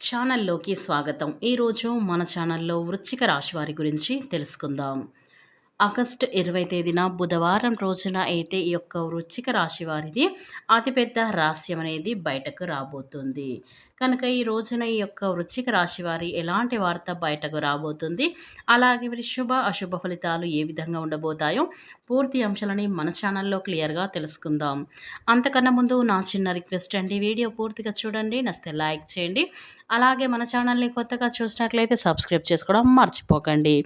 ఛానల్లోకి స్వాగతం. ఈరోజు మన ఛానల్లో వృశ్చిక రాశి వారి గురించి తెలుసుకుందాం. ఆగస్టు ఇరవై తేదీన బుధవారం రోజున అయితే ఈ యొక్క వృచ్చిక రాశి వారిది అతిపెద్ద రహస్యం అనేది బయటకు రాబోతుంది. కనుక ఈ రోజున ఈ యొక్క వృచ్చిక రాశి వారి ఎలాంటి వార్త బయటకు రాబోతుంది? అలాగే వీరి శుభ అశుభ ఫలితాలు ఏ విధంగా ఉండబోతాయో పూర్తి అంశాలని మన ఛానల్లో క్లియర్గా తెలుసుకుందాం. అంతకన్నా ముందు నా చిన్న రిక్వెస్ట్ అండి వీడియో పూర్తిగా చూడండి నస్తే లైక్ చేయండి. అలాగే మన ఛానల్ని కొత్తగా చూసినట్లయితే సబ్స్క్రైబ్ చేసుకోవడం మర్చిపోకండి.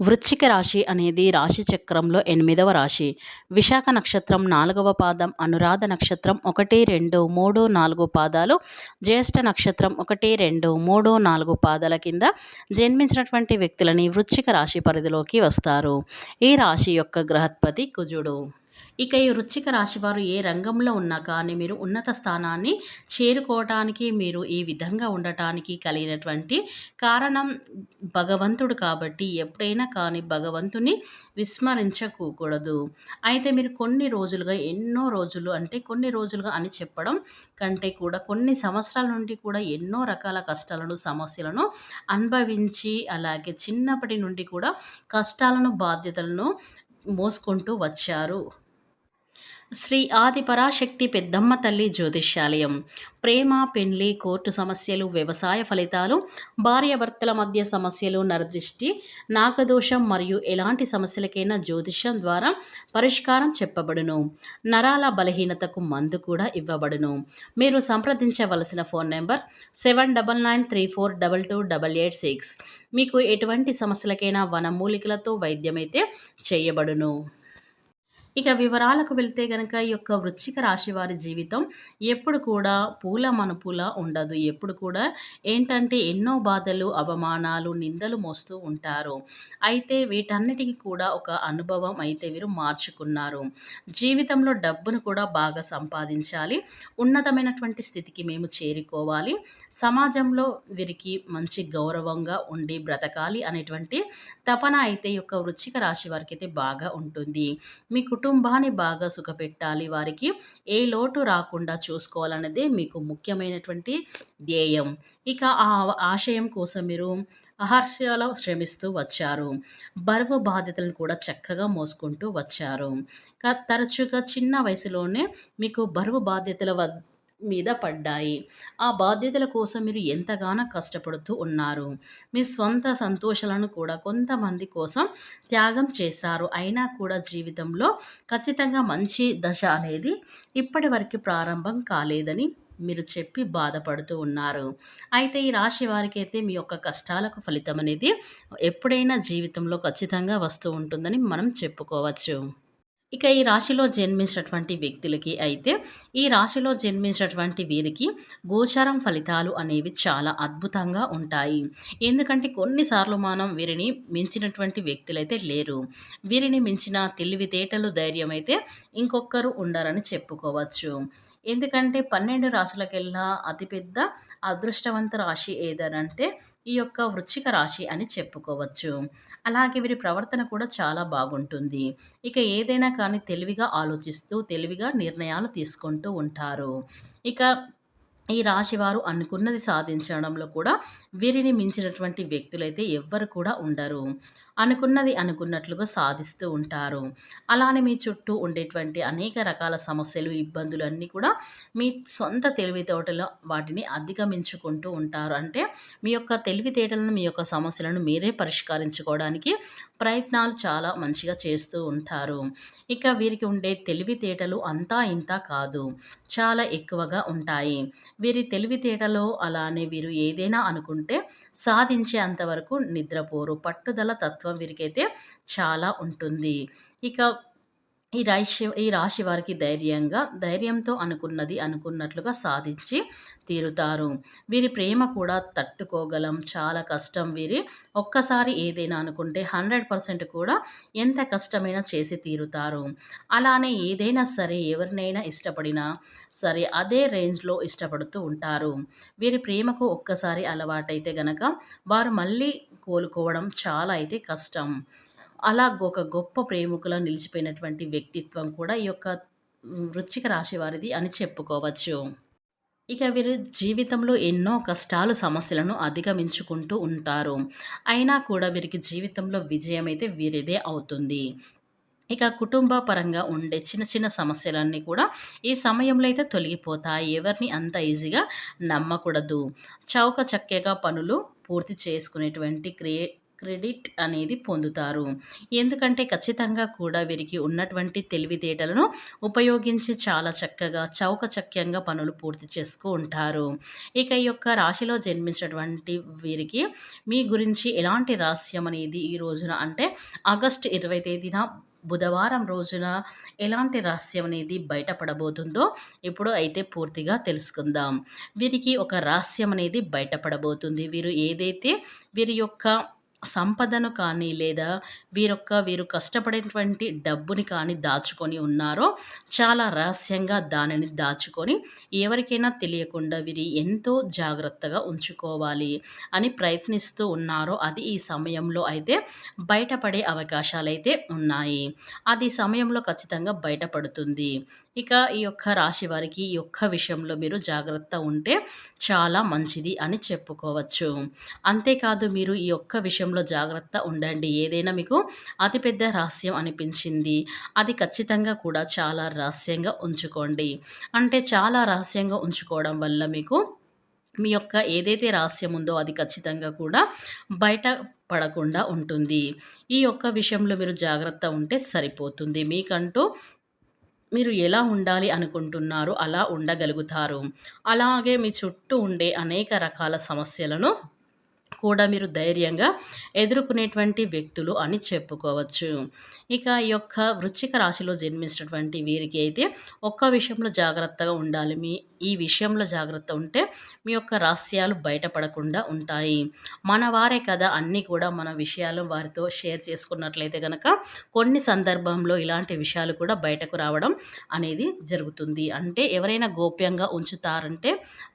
వృశ్చిక రాశి అనేది రాశి చక్రంలో ఎనిమిదవ రాశి. విశాఖ నక్షత్రం నాలుగవ పాదం అనురాధ నక్షత్రం ఒకటి రెండు మూడు నాలుగు పాదాలు జ్యేష్ఠ నక్షత్రం ఒకటి రెండు మూడు నాలుగు పాదాల కింద జన్మించినటువంటి వ్యక్తులని వృశ్చిక రాశి పరిధిలోకి వస్తారు. ఈ రాశి యొక్క గ్రహత్పతి కుజుడు. ఇక ఈ వృశ్చిక రాశి వారు ఏ రంగంలో ఉన్నా కానీ మీరు ఉన్నత స్థానాన్ని చేరుకోవటానికి మీరు ఈ విధంగా ఉండటానికి కలిగినటువంటి కారణం భగవంతుడు కాబట్టి ఎప్పుడైనా కానీ భగవంతుని విస్మరించకూడదు. అయితే మీరు కొన్ని రోజులుగా ఎన్నో రోజులు అంటే కొన్ని రోజులుగా అని చెప్పడం కంటే కూడా కొన్ని సంవత్సరాల నుండి కూడా ఎన్నో రకాల కష్టాలను సమస్యలను అనుభవించి అలాగే చిన్నప్పటి నుండి కూడా కష్టాలను బాధ్యతలను మోసుకుంటూ వచ్చారు. శ్రీ ఆది పరాశక్తి పెద్దమ్మ తల్లి జ్యోతిష్యాలయం. ప్రేమ పెండ్లి కోర్టు సమస్యలు వ్యవసాయ ఫలితాలు భార్యాభర్తల మధ్య సమస్యలు నరదృష్టి నాగదోషం మరియు ఎలాంటి సమస్యలకైనా జ్యోతిష్యం ద్వారా పరిష్కారం చెప్పబడును. నరాల బలహీనతకు మందు కూడా ఇవ్వబడును. మీరు సంప్రదించవలసిన phone number seven double nine three four double two double eight six. మీకు ఎటువంటి సమస్యలకైనా వనమూలికలతో వైద్యమైతే చేయబడును. ఇక వివరాలకు వెళ్తే గనక ఈ యొక్క వృశ్చిక రాశి వారి జీవితం ఎప్పుడు కూడా పూల మనుపుల ఉండదు. ఎప్పుడు కూడా ఏంటంటే ఎన్నో బాధలు అవమానాలు నిందలు మోస్తూ ఉంటారు. అయితే వీటన్నిటికీ కూడా ఒక అనుభవం అయితే వీరు మార్చుకున్నారు. జీవితంలో డబ్బును కూడా బాగా సంపాదించాలి. ఉన్నతమైనటువంటి స్థితికి మేము చేరుకోవాలి. సమాజంలో వీరికి మంచి గౌరవంగా ఉండి బ్రతకాలి అనేటువంటి తపన అయితే ఈ యొక్క వృచ్చిక రాశి వారికి అయితే బాగా ఉంటుంది. మీ కుటుంబాన్ని బాగా సుఖపెట్టాలి. వారికి ఏ లోటు రాకుండా చూసుకోవాలన్నదే మీకు ముఖ్యమైనటువంటి ధ్యేయం. ఇక ఆ ఆశయం కోసం మీరు అహర్షాల శ్రమిస్తూ వచ్చారు. బరువు బాధ్యతలను కూడా చక్కగా మోసుకుంటూ వచ్చారు. తరచుగా చిన్న వయసులోనే మీకు బరువు బాధ్యతల వద్ద మీద పడ్డాయి. ఆ బాధ్యతల కోసం మీరు ఎంతగానో కష్టపడుతూ ఉన్నారు. మీ సొంత సంతోషాలను కూడా కొంతమంది కోసం త్యాగం చేశారు. అయినా కూడా జీవితంలో ఖచ్చితంగా మంచి దశ అనేది ఇప్పటి వరకు ప్రారంభం కాలేదని మీరు చెప్పి బాధపడుతూ ఉన్నారు. అయితే ఈ రాశి వారికి అయితే మీ యొక్క కష్టాలకు ఫలితం అనేది ఎప్పుడైనా జీవితంలో ఖచ్చితంగా వస్తూ ఉంటుందని మనం చెప్పుకోవచ్చు. ఇక ఈ రాశిలో జన్మించినటువంటి వ్యక్తులకి అయితే ఈ రాశిలో జన్మించినటువంటి వీరికి గోచారం ఫలితాలు అనేవి చాలా అద్భుతంగా ఉంటాయి. ఎందుకంటే కొన్నిసార్లు మనం వీరిని మించినటువంటి వ్యక్తులైతే లేరు. వీరిని మించిన తెలివితేటలు ధైర్యం అయితే ఇంకొకరు ఉండరని చెప్పుకోవచ్చు. ఎందుకంటే పన్నెండు రాశులకెల్లా అతిపెద్ద అదృష్టవంత రాశి ఏదనంటే ఈ యొక్క వృశ్చిక రాశి అని చెప్పుకోవచ్చు. అలాగే వీరి ప్రవర్తన కూడా చాలా బాగుంటుంది. ఇక ఏదైనా కానీ తెలివిగా ఆలోచిస్తూ తెలివిగా నిర్ణయాలు తీసుకుంటూ ఉంటారు. ఇక ఈ రాశి వారు అనుకున్నది సాధించడంలో కూడా వీరిని మించినటువంటి వ్యక్తులైతే ఎవ్వరు కూడా ఉండరు. అనుకున్నది అనుకున్నట్లుగా సాధిస్తూ ఉంటారు. అలానే మీ చుట్టూ ఉండేటువంటి అనేక రకాల సమస్యలు ఇబ్బందులు అన్నీ కూడా మీ సొంత తెలివితేటలో వాటిని అధిగమించుకుంటూ ఉంటారు. అంటే మీ యొక్క తెలివితేటలను మీ యొక్క సమస్యలను మీరే పరిష్కరించుకోవడానికి ప్రయత్నాలు చాలా మంచిగా చేస్తూ ఉంటారు. ఇక వీరికి ఉండే తెలివితేటలు అంతా ఇంత కాదు. చాలా ఎక్కువగా ఉంటాయి. వీరి తెలివితేటలో అలానే వీరు ఏదైనా అనుకుంటే సాధించే అంతవరకు నిద్రపోరు. పట్టుదల తత్వం వీరికైతే చాలా ఉంటుంది. ఇక ఈ రాశి ఈ రాశి వారికి ధైర్యంగా ధైర్యంతో అనుకున్నది అనుకున్నట్లుగా సాధించి తీరుతారు. వీరి ప్రేమ కూడా తట్టుకోగలం. చాలా కష్టం. వీరి ఒక్కసారి ఏదైనా అనుకుంటే హండ్రెడ్ పర్సెంట్ కూడా ఎంత కష్టమైనా చేసి తీరుతారు. అలానే ఏదైనా సరే ఎవరినైనా ఇష్టపడినా సరే అదే రేంజ్లో ఇష్టపడుతూ ఉంటారు. వీరి ప్రేమకు ఒక్కసారి అలవాటైతే గనక వారు మళ్ళీ కోలుకోవడం చాలా అయితే కష్టం. అలా ఒక గొప్ప ప్రేమికుల నిలిచిపోయినటువంటి వ్యక్తిత్వం కూడా ఈ యొక్క వృచ్చిక రాశి వారిది అని చెప్పుకోవచ్చు. ఇక వీరు జీవితంలో ఎన్నో కష్టాలు సమస్యలను అధిగమించుకుంటూ ఉంటారు. అయినా కూడా వీరికి జీవితంలో విజయం అయితే వీరిదే అవుతుంది. ఇక కుటుంబ పరంగా ఉండే చిన్న చిన్న సమస్యలన్నీ కూడా ఈ సమయంలో అయితే తొలగిపోతాయి. ఎవరిని అంత ఈజీగా నమ్మకూడదు. చౌక చక్కగా పనులు పూర్తి చేసుకునేటువంటి క్రియే క్రెడిట్ అనేది పొందుతారు. ఎందుకంటే ఖచ్చితంగా కూడా వీరికి ఉన్నటువంటి తెలివితేటలను ఉపయోగించి చాలా చక్కగా చౌకచక్యంగా పనులు పూర్తి చేసుకు ఉంటారు. ఇక ఈ యొక్క రాశిలో జన్మించినటువంటి వీరికి మీ గురించి ఎలాంటి రహస్యం అనేది ఈ రోజున అంటే ఆగస్టు ఇరవై తేదీన బుధవారం రోజున ఎలాంటి రహస్యం అనేది బయటపడబోతుందో ఇప్పుడు అయితే పూర్తిగా తెలుసుకుందాం. వీరికి ఒక రహస్యం అనేది బయటపడబోతుంది. వీరు ఏదైతే వీరి యొక్క సంపదను కానీ లేదా వీరొక్క వీరు కష్టపడేటువంటి డబ్బుని కానీ దాచుకొని ఉన్నారో చాలా రహస్యంగా దానిని దాచుకొని ఎవరికైనా తెలియకుండా వీరి ఎంతో జాగ్రత్తగా ఉంచుకోవాలి అని ప్రయత్నిస్తూ ఉన్నారో అది ఈ సమయంలో అయితే బయటపడే అవకాశాలు అయితే ఉన్నాయి. అది సమయంలో ఖచ్చితంగా బయటపడుతుంది. ఇక ఈ యొక్క రాశి వారికి ఈ యొక్క విషయంలో మీరు జాగ్రత్త ఉంటే చాలా మంచిది అని చెప్పుకోవచ్చు. అంతేకాదు మీరు ఈ యొక్క విషయంలో జాగ్రత్త ఉండండి. ఏదైనా మీకు అతిపెద్ద రహస్యం అనిపించింది అది ఖచ్చితంగా కూడా చాలా రహస్యంగా ఉంచుకోండి. అంటే చాలా రహస్యంగా ఉంచుకోవడం వల్ల మీకు మీ యొక్క ఏదైతే రహస్యం ఉందో అది ఖచ్చితంగా కూడా బయట పడకుండా ఉంటుంది. ఈ యొక్క విషయంలో మీరు జాగ్రత్త ఉంటే సరిపోతుంది. మీకంటూ మీరు ఎలా ఉండాలి అనుకుంటున్నారో అలా ఉండగలుగుతారు. అలాగే మీ చుట్టూ ఉండే అనేక రకాల సమస్యలను కూడా మీరు ధైర్యంగా ఎదుర్కొనేటువంటి వ్యక్తులు అని చెప్పుకోవచ్చు. ఇక ఈ యొక్క వృచ్చిక రాశిలో జన్మించినటువంటి వీరికి అయితే ఒక్క విషయంలో జాగ్రత్తగా ఉండాలి. మీ ఈ విషయంలో జాగ్రత్త ఉంటే మీ యొక్క రహస్యాలు బయటపడకుండా ఉంటాయి. మన వారే కదా అన్నీ కూడా మన విషయాలు వారితో షేర్ చేసుకున్నట్లయితే కనుక కొన్ని సందర్భంలో ఇలాంటి విషయాలు కూడా బయటకు రావడం అనేది జరుగుతుంది. అంటే ఎవరైనా గోప్యంగా ఉంచుతారంటే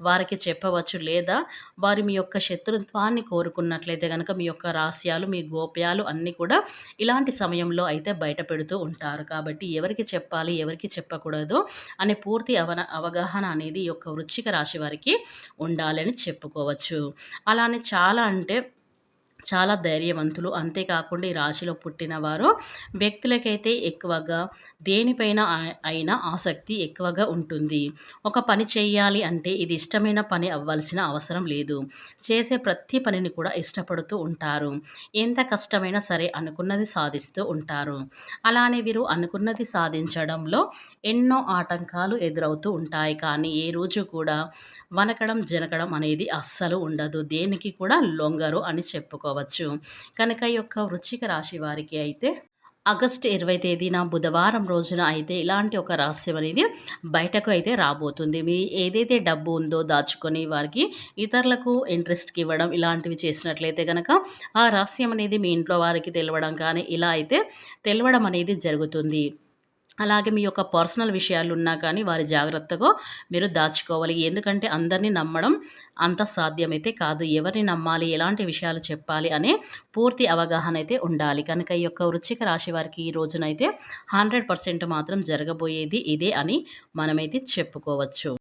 వారికి చెప్పవచ్చు లేదా వారి మీ యొక్క శత్రుత్వాన్ని కోరుకున్నట్లయితే కనుక మీ యొక్క రహస్యాలు మీ గోప్యాలు అన్నీ కూడా ఇలాంటి సమయంలో అయితే బయట పెడుతూ ఉంటారు. కాబట్టి ఎవరికి చెప్పాలి ఎవరికి చెప్పకూడదు అనే పూర్తి అవన అవగాహన అనేది ఈ యొక్క వృచ్చిక రాశి వారికి ఉండాలని చెప్పుకోవచ్చు. అలానే చాలా అంటే చాలా ధైర్యవంతులు. అంతేకాకుండా ఈ రాశిలో పుట్టిన వారు వ్యక్తులకైతే ఎక్కువగా దేనిపైన అయినా ఆసక్తి ఎక్కువగా ఉంటుంది. ఒక పని చేయాలి అంటే ఇది ఇష్టమైన పని అవ్వాల్సిన అవసరం లేదు. చేసే ప్రతి పనిని కూడా ఇష్టపడుతూ ఉంటారు. ఎంత కష్టమైనా సరే అనుకున్నది సాధిస్తూ ఉంటారు. అలానే వీరు అనుకున్నది సాధించడంలో ఎన్నో ఆటంకాలు ఎదురవుతూ ఉంటాయి. కానీ ఏ రోజు కూడా వనకడం జనకడం అనేది అస్సలు ఉండదు. దేనికి కూడా లొంగరు అని చెప్పుకో చెప్పుకోవచ్చు కనుక ఈ యొక్క వృచ్చిక రాశి వారికి అయితే ఆగస్టు ఇరవై తేదీన బుధవారం రోజున అయితే ఇలాంటి ఒక రహస్యం అనేది బయటకు అయితే రాబోతుంది. మీ ఏదైతే డబ్బు ఉందో దాచుకొని వారికి ఇతరులకు ఇంట్రెస్ట్కి ఇవ్వడం ఇలాంటివి చేసినట్లయితే కనుక ఆ రహస్యం అనేది మీ ఇంట్లో వారికి తెలవడం కానీ ఇలా అయితే తెలవడం అనేది జరుగుతుంది. అలాగే మీ యొక్క పర్సనల్ విషయాలు ఉన్నా కానీ వారి జాగ్రత్తగా మీరు దాచుకోవాలి. ఎందుకంటే అందరినీ నమ్మడం అంత సాధ్యమైతే కాదు. ఎవరిని నమ్మాలి ఎలాంటి విషయాలు చెప్పాలి అనే పూర్తి అవగాహన అయితే ఉండాలి. కనుక ఈ యొక్క వృచ్చిక రాశి వారికి ఈ రోజునైతే హండ్రెడ్ పర్సెంట్ మాత్రం జరగబోయేది ఇదే అని మనమైతే చెప్పుకోవచ్చు.